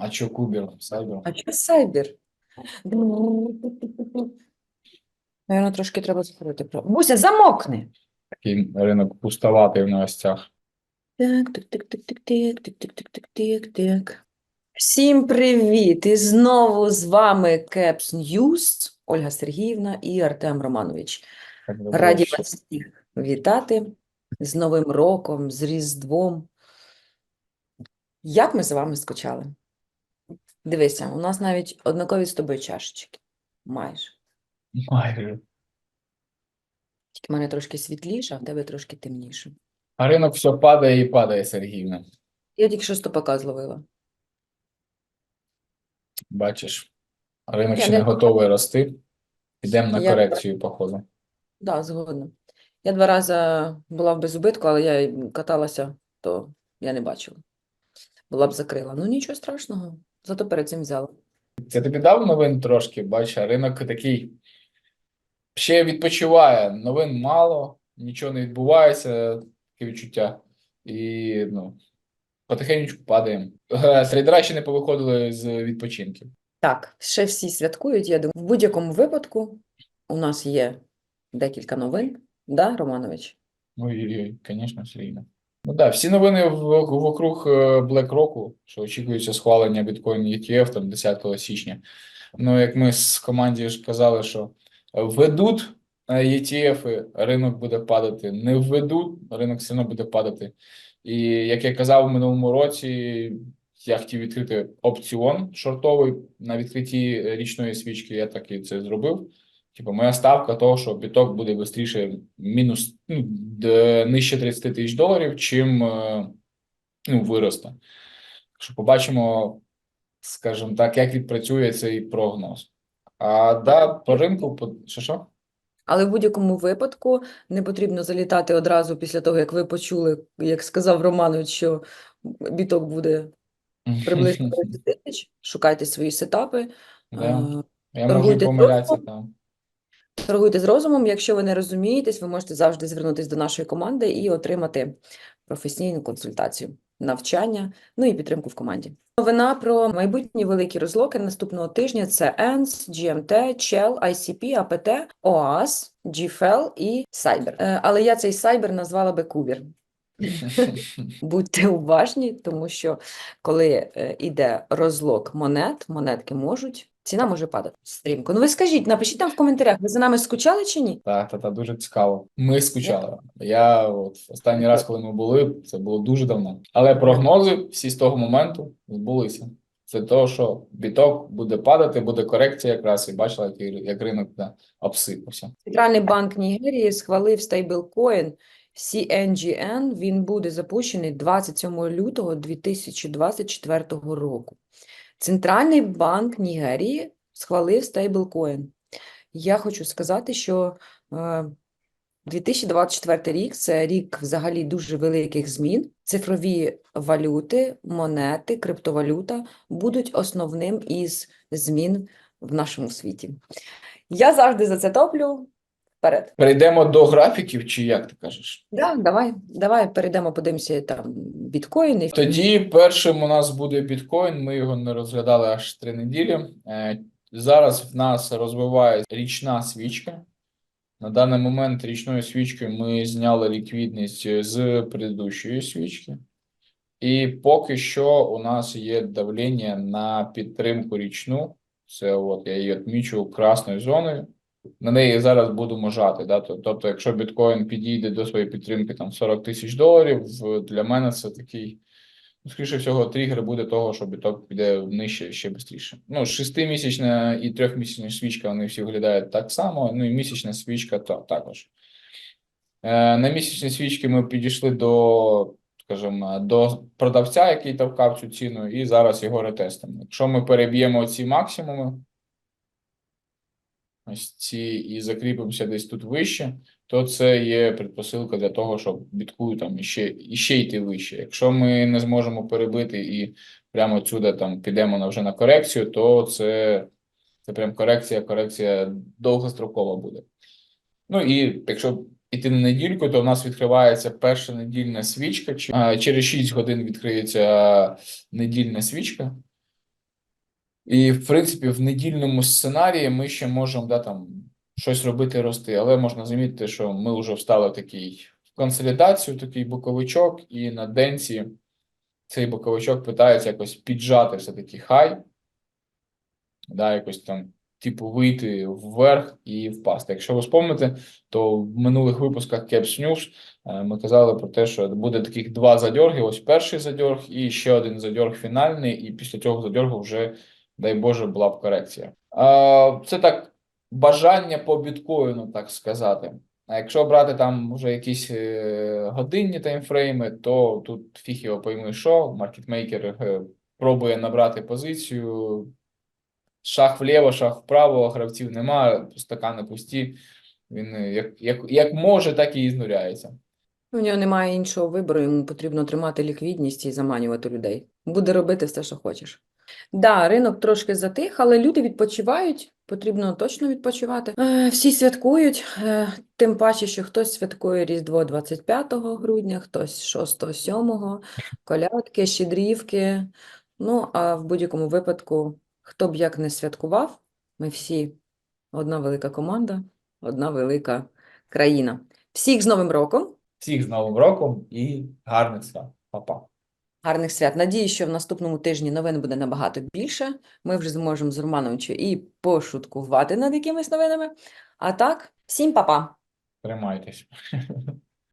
А що Кубер? Сайбер? А що сайбер? Наверно, трошки треба закрити. Буся, замокни. Такий ринок пустоватий в новостях. Так, так, так, так, так, так, так, так, так, так, так, так. Всім привіт! І знову з вами Caps News, Ольга Сергіївна і Артем Романович. Раді вас всіх вітати з Новим роком, з Різдвом. Як ми з вами скучали? Дивися, у нас навіть однакові з тобою чашечки. Майже. Майже. Тільки в мене трошки світліше, а в тебе трошки темніше. А ринок все падає і падає, Сергіївна. Я тільки що стопака зловила. Бачиш, ринок Я ще не не готовий рости. Підемо на Я- корекцію, походу. Да, згодна. Я два рази була в безубитку, але я й каталася, то я не бачила. Була б закрила. Ну нічого страшного, зато перед цим взяла. Це тобі дав новин трошки, бачиш, а ринок такий ще відпочиває. Новин мало, нічого не відбувається, таке відчуття. І ну, потихеньку падаємо. Е, Трейдера ще не повиходили з відпочинків. Так, ще всі святкують, я думаю. В будь-якому випадку у нас є декілька новин, да, Романович? Ой-ой-ой, звісно, все рівно. Ну так, всі новини в- вокруг е, BlackRock, що очікується схвалення біткоін ETF там 10 січня. Ну, як ми з команді ж казали, що введуть е, ETF, ринок буде падати, не введуть, ринок все одно буде падати. І як я казав в минулому році, я хотів відкрити опціон шортовий на відкритті річної свічки, я так і це зробив. Типу, моя ставка того, що біток буде швидше мінус ну, нижче 30 тисяч доларів, чим е, ну, виросте. Що побачимо, скажімо так, як відпрацює цей прогноз. А да, по ринку, по... що що? Але в будь-якому випадку не потрібно залітати одразу після того, як ви почули, як сказав Романович, що біток буде приблизно 30 тисяч. Шукайте свої сетапи. Да. Я можу помилятися там. Торгуйте з розумом. Якщо ви не розумієтесь, ви можете завжди звернутися до нашої команди і отримати професійну консультацію, навчання, ну і підтримку в команді. Новина про майбутні великі розлоки наступного тижня це ENS, GMT, Shell, ICP, APT, OAS, GFL і Cyber. Е, Але я цей Cyber назвала би Кубір. Будьте уважні, тому що коли е, іде розлок монет, монетки можуть, ціна може падати стрімко. Ну ви скажіть, напишіть там в коментарях, ви за нами скучали чи ні? Так, та, та, дуже цікаво. Ми скучали. Я от останній раз, коли ми були, це було дуже давно. Але прогнози всі з того моменту збулися. Це того, що біток буде падати, буде корекція якраз, і бачила, як, як ринок да, обсипався. Центральний банк Нігерії схвалив стейблкоін CNGN. Він буде запущений 27 лютого 2024 року. Центральний банк Нігерії схвалив стейблкоін. Я хочу сказати, що е, 2024 рік це рік взагалі дуже великих змін. Цифрові валюти, монети, криптовалюта будуть основним із змін в нашому світі. Я завжди за це топлю. Вперед. Перейдемо до графіків, чи як ти кажеш? Да, давай, давай перейдемо, подивимося там біткоїни. Тоді першим у нас буде біткоін. Ми його не розглядали аж три неділі. Е, Зараз в нас розвивається річна свічка. На даний момент річною свічкою ми зняли ліквідність з предыдущої свічки. І поки що у нас є давлення на підтримку річну. Це от я її відмічу красною зоною. На неї зараз будемо жати. Да? Тобто, якщо біткоін підійде до своєї підтримки там 40 тисяч доларів, для мене це такий, ну, скоріше всього, тригер буде того, що біток піде нижче ще швидше. Ну, шестимісячна і трьохмісячна свічка, вони всі виглядають так само, ну і місячна свічка та, також. Е, на місячні свічки ми підійшли до, скажімо, до продавця, який товкав цю ціну, і зараз його ретестимо. Якщо ми переб'ємо ці максимуми, ось ці і закріпимося десь тут вище, то це є предпосилка для того, щоб бітку там іще, іще йти вище. Якщо ми не зможемо перебити і прямо отсюди там підемо на вже на корекцію, то це, це прям корекція, корекція довгострокова буде. Ну і якщо йти на недільку, то в нас відкривається перша недільна свічка. Через 6 годин відкриється недільна свічка. І, в принципі, в недільному сценарії ми ще можемо да, там, щось робити рости, але можна замітити, що ми вже встали в такий в консолідацію, такий боковичок, і на денці цей боковичок питається якось піджати все-таки хай, да, якось там, типу, вийти вверх і впасти. Якщо ви спомните, то в минулих випусках Caps News е, ми казали про те, що буде таких два задьорги. Ось перший задьорг і ще один задьорг фінальний, і після цього задьоргу вже, дай Боже, була б корекція. Це так бажання по біткоїну, так сказати. А якщо брати там вже якісь е, годинні таймфрейми, то тут фіг його пойми, що маркетмейкер е, пробує набрати позицію. Шах вліво, шах вправо, гравців немає, стакани пусті. Він е, як, як, як може, так і ізнуряється. У нього немає іншого вибору, йому потрібно тримати ліквідність і заманювати людей. Буде робити все, що хочеш. Да, ринок трошки затих, але люди відпочивають, потрібно точно відпочивати. Е, всі святкують, е, тим паче, що хтось святкує Різдво 25 грудня, хтось 6-7, колядки, щедрівки. Ну, а в будь-якому випадку, хто б як не святкував, ми всі одна велика команда, одна велика країна. Всіх з Новим роком! Всіх з Новим роком і гарних свят. Па-па. Гарних свят. Надію, що в наступному тижні новин буде набагато більше. Ми вже зможемо з Романовичем і пошуткувати над якимись новинами. А так, всім па-па! Тримайтесь.